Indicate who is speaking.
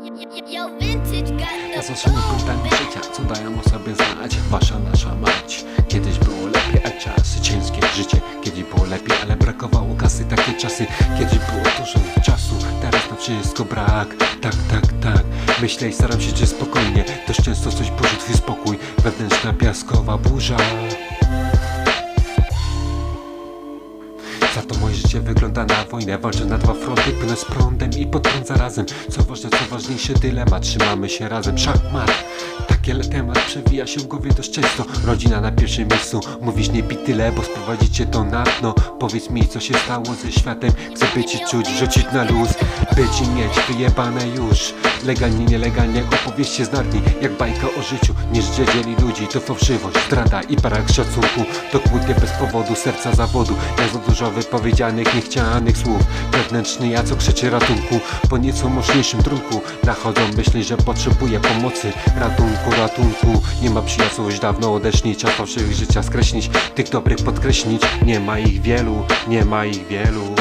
Speaker 1: Yo, vintage got
Speaker 2: A
Speaker 1: the
Speaker 2: co są punktami życia, co dają o sobie znać. Wasza, nasza mać. Kiedyś było lepiej, a czasy ciężkie Życie. Kiedyś było lepiej, ale brakowało kasy. Takie czasy, kiedyś było dużo czasu. Teraz na wszystko brak, tak, tak, tak. Myślę i staram się żyć spokojnie. Dość często coś twój spokój. Wewnętrzna piaskowa burza Za to moje życie wygląda na wojnę. Walczę na dwa fronty, płynę z prądem i pod zarazem Co ważne, co ważniejsze, dylemat. Trzymamy się razem, szachmat Taki temat przewija się w głowie dość często. Rodzina na pierwszym miejscu. Mówisz nie pi tyle, bo sprowadzicie to na dno. Powiedz mi, co się stało ze światem. Chcę być i czuć, wrzucić na luz. Być i mieć wyjebane już Legalnie, nielegalnie opowieście z narni Jak bajka o życiu, życie dzieli ludzi To fałszywość, zdrada i brak szacunku. To kłótnie bez powodu, serca zawodu Jak za dużo wypowiedzianych, niechcianych słów. Wewnętrzny ja, co krzyczy ratunku Po nieco mocniejszym trunku. Nachodzą myśli, że potrzebuję pomocy Ratunku, ratunku. Nie ma przyjaciół, już dawno odeszli Czas fałszywych życia skreślić Tych dobrych podkreślić Nie ma ich wielu, nie ma ich wielu